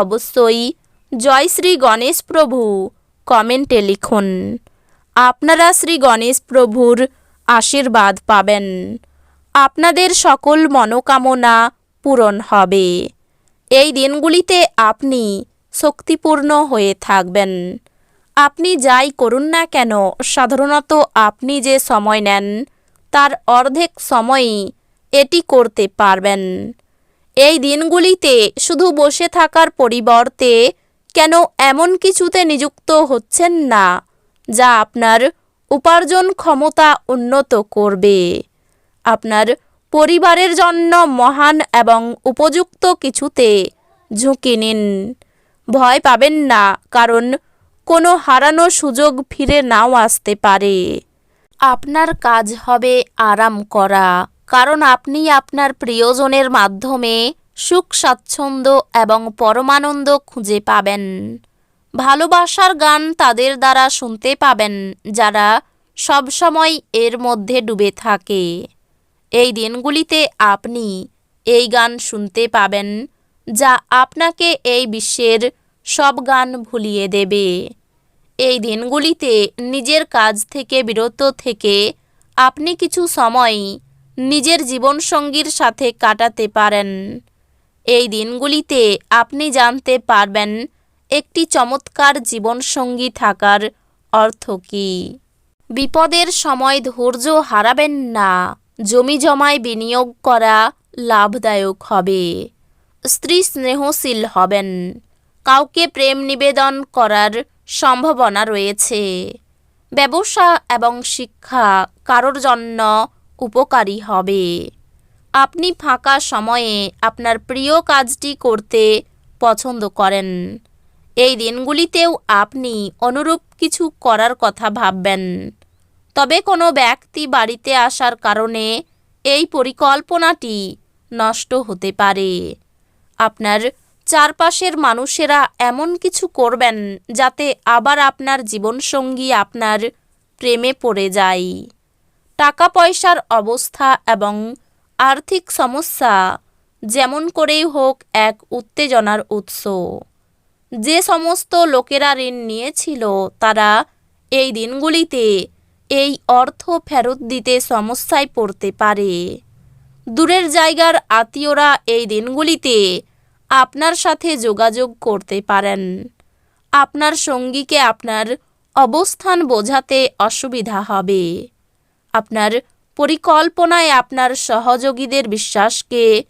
অবশ্যই। জয় শ্রী গণেশ প্রভু, কমেন্টে লিখুন। আপনারা শ্রী গণেশ প্রভুর আশীর্বাদ পাবেন। আপনাদের সকল মনোকামনা পূরণ হবে। এই দিনগুলিতে আপনি শক্তিপূর্ণ হয়ে থাকবেন। আপনি যাই করুন না কেন, সাধারণত আপনি যে সময় নেন, তার অর্ধেক সময়ই এটি করতে পারবেন। এই দিনগুলিতে শুধু বসে থাকার পরিবর্তে কেন এমন কিছুতে নিযুক্ত হচ্ছেন না, যা আপনার উপার্জন ক্ষমতা উন্নত করবে? আপনার পরিবারের জন্য মহান এবং উপযুক্ত কিছুতে ঝুঁকি নিন। ভয় পাবেন না, কারণ কোনো হারানো সুযোগ ফিরে নাও আসতে পারে। আপনার কাজ হবে আরাম করা। কারণ আপনি আপনার প্রিয়জনের মাধ্যমে সুখ, স্বাচ্ছন্দ্য এবং পরমানন্দ খুঁজে পাবেন। ভালোবাসার গান তাদের দ্বারা শুনতে পাবেন, যারা সবসময় এর মধ্যে ডুবে থাকে। এই দিনগুলিতে আপনি এই গান শুনতে পাবেন, যা আপনাকে এই বিশ্বের সব গান ভুলিয়ে দেবে। এই দিনগুলিতে নিজের কাজ থেকে, বিরত থেকে আপনি কিছু সময় নিজের জীবনসঙ্গীর সাথে কাটাতে পারেন। এই দিনগুলিতে আপনি জানতে পারবেন একটি চমৎকার জীবনসঙ্গী থাকার অর্থ কী। বিপদের সময় ধৈর্য হারাবেন না, জমি জমায় বিনিয়োগ করা লাভদায়ক হবে, স্ত্রী স্নেহশীল হবেন, কাউকে প্রেম নিবেদন করার সম্ভাবনা রয়েছে, ব্যবসা এবং শিক্ষা কারোর জন্য উপকারী হবে। আপনি ফাঁকা সময়ে আপনার প্রিয় কাজটি করতে পছন্দ করেন। এই দিনগুলিতেও আপনি অনুরূপ কিছু করার কথা ভাববেন। তবে কোনো ব্যক্তি বাড়িতে আসার কারণে এই পরিকল্পনাটি নষ্ট হতে পারে। আপনার চারপাশের মানুষেরা এমন কিছু করবেন যাতে আবার আপনার জীবনসঙ্গী আপনার প্রেমে পড়ে যায়। টাকা পয়সার অবস্থা এবং আর্থিক সমস্যা যেমন করেই হোক এক উত্তেজনার উৎস। যে সমস্ত লোকেরা ঋণ নিয়েছিল, তারা এই দিনগুলিতে এই অর্থ ফেরত দিতে সমস্যায় পড়তে পারে। দূরের জায়গার আত্মীয়রা এই দিনগুলিতে আপনার সাথে যোগাযোগ করতে পারেন। আপনার সঙ্গীকে আপনার অবস্থান বোঝাতে অসুবিধা হবে। আপনার পরিকল্পনায় আপনার সহযোগীদের বিশ্বাসকে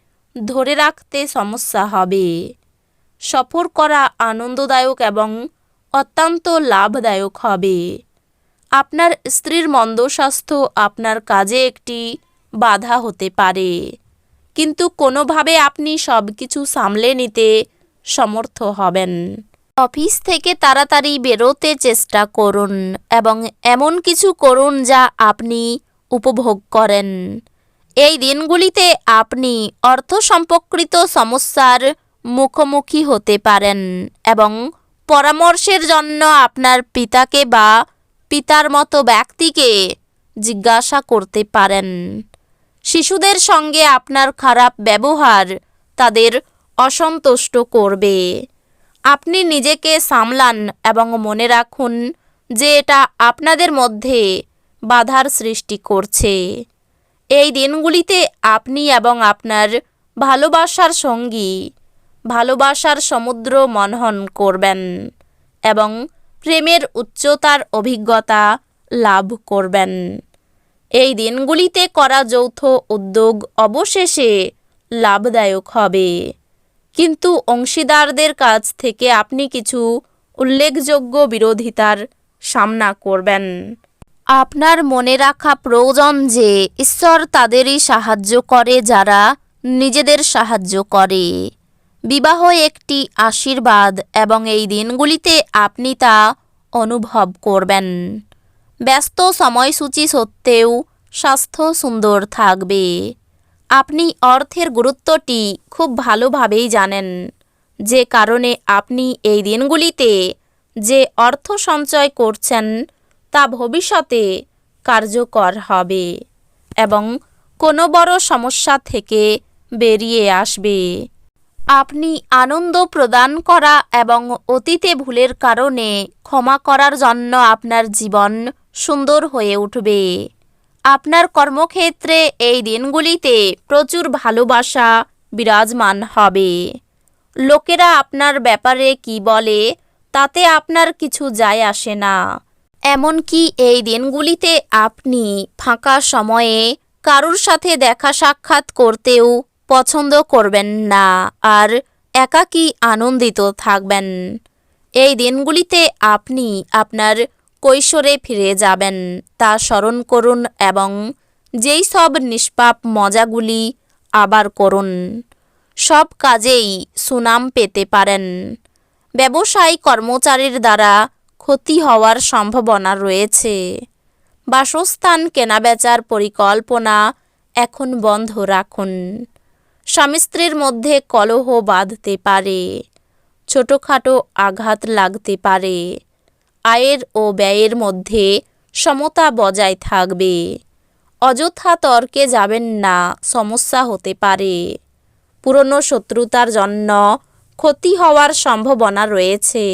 ধরে রাখতে সমস্যা হবে। সফর করা আনন্দদায়ক এবং অত্যন্ত লাভদায়ক হবে। আপনার স্ত্রীর মন্দ স্বাস্থ্য আপনার কাজে একটি বাধা হতে পারে। কিন্তু কোনোভাবে আপনি সব কিছু সামলে নিতে সমর্থ হবেন। অফিস থেকে তাড়াতাড়ি বেরোতে চেষ্টা করুন এবং এমন কিছু করুন যা আপনি উপভোগ করেন। এই দিনগুলিতে আপনি অর্থ সম্পর্কিত সমস্যার মুখোমুখি হতে পারেন এবং পরামর্শের জন্য আপনার পিতাকে বা পিতার মতো ব্যক্তিকে জিজ্ঞাসা করতে পারেন। শিশুদের সঙ্গে আপনার খারাপ ব্যবহার তাদের অসন্তুষ্ট করবে। আপনি নিজেকে সামলান এবং মনে রাখুন যে এটা আপনাদের মধ্যে বাধার সৃষ্টি করছে। এই দিনগুলিতে আপনি এবং আপনার ভালোবাসার সঙ্গী ভালোবাসার সমুদ্র মনহন করবেন এবং প্রেমের উচ্চতার অভিজ্ঞতা লাভ করবেন। এই দিনগুলিতে করা যৌথ উদ্যোগ অবশেষে লাভদায়ক হবে। কিন্তু অংশীদারদের কাছ থেকে আপনি কিছু উল্লেখযোগ্য বিরোধিতার সামনা করবেন। আপনার মনে রাখা প্রয়োজন যে, ঈশ্বর তাদেরই সাহায্য করে যারা নিজেদের সাহায্য করে। বিবাহ একটি আশীর্বাদ এবং এই দিনগুলিতে আপনি তা অনুভব করবেন। ব্যস্ত সময়সূচি সত্ত্বেও স্বাস্থ্য সুন্দর থাকবে। আপনি অর্থের গুরুত্বটি খুব ভালোভাবেই জানেন। যে কারণে আপনি এই দিনগুলিতে যে অর্থ সঞ্চয় করছেন, তা ভবিষ্যতে কার্যকর হবে এবং কোনো বড় সমস্যা থেকে বেরিয়ে আসবে। আপনি আনন্দ প্রদান করা এবং অতীতে ভুলের কারণে ক্ষমা করার জন্য আপনার জীবন সুন্দর হয়ে উঠবে। আপনার কর্মক্ষেত্রে এই দিনগুলিতে প্রচুর ভালোবাসা বিরাজমান হবে। লোকেরা আপনার ব্যাপারে কি বলে, তাতে আপনার কিছু যায় আসে না। এমনকি এই দিনগুলিতে আপনি ফাঁকা সময়ে কারুর সাথে দেখা সাক্ষাৎ করতেও পছন্দ করবেন না আর একাকী আনন্দিত থাকবেন। এই দিনগুলিতে আপনি আপনার কৈশোরে ফিরে যাবেন। তা স্মরণ করুন এবং যেই সব নিষ্পাপ মজাগুলি আবার করুন। সব কাজেই সুনাম পেতে পারেন। ব্যবসায়ী কর্মচারীর দ্বারা ক্ষতি হওয়ার সম্ভাবনা রয়েছে। বাসস্থান কেনাবেচার পরিকল্পনা এখন বন্ধ রাখুন। স্বামী মধ্যে কলহ বাঁধতে পারে। ছোটোখাটো আঘাত লাগতে পারে। আয়ের ও ব্যয়ের মধ্যে সমতা বজায় থাকবে। অযথা তর্কে যাবেন না, সমস্যা হতে পারে। পুরনো শত্রুতার জন্য ক্ষতি হওয়ার সম্ভাবনা রয়েছে।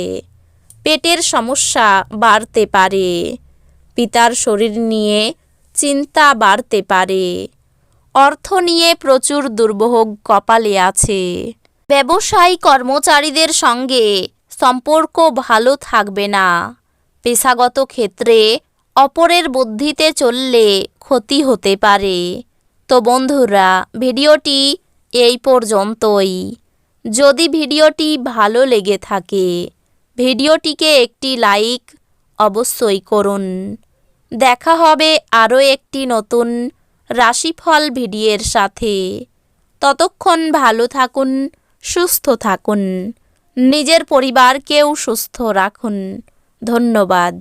পেটের সমস্যা বাড়তে পারে। পিতার শরীর নিয়ে চিন্তা বাড়তে পারে। অর্থ নিয়ে প্রচুর দুর্ভোগ কপালে আছে। ব্যবসায়ী কর্মচারীদের সঙ্গে সম্পর্ক ভালো থাকবে না। পেশাগত ক্ষেত্রে অপরের বুদ্ধিতে চললে ক্ষতি হতে পারে। তো বন্ধুরা, ভিডিওটি এই পর্যন্তই। যদি ভিডিওটি ভালো লেগে থাকে, ভিডিওটিকে একটি লাইক অবশ্যই করুন। দেখা হবে আরও একটি নতুন রাশিফল ভিডিওর সাথে। ততক্ষণ ভালো থাকুন, সুস্থ থাকুন, নিজের পরিবারকেও সুস্থ রাখুন। ধন্যবাদ।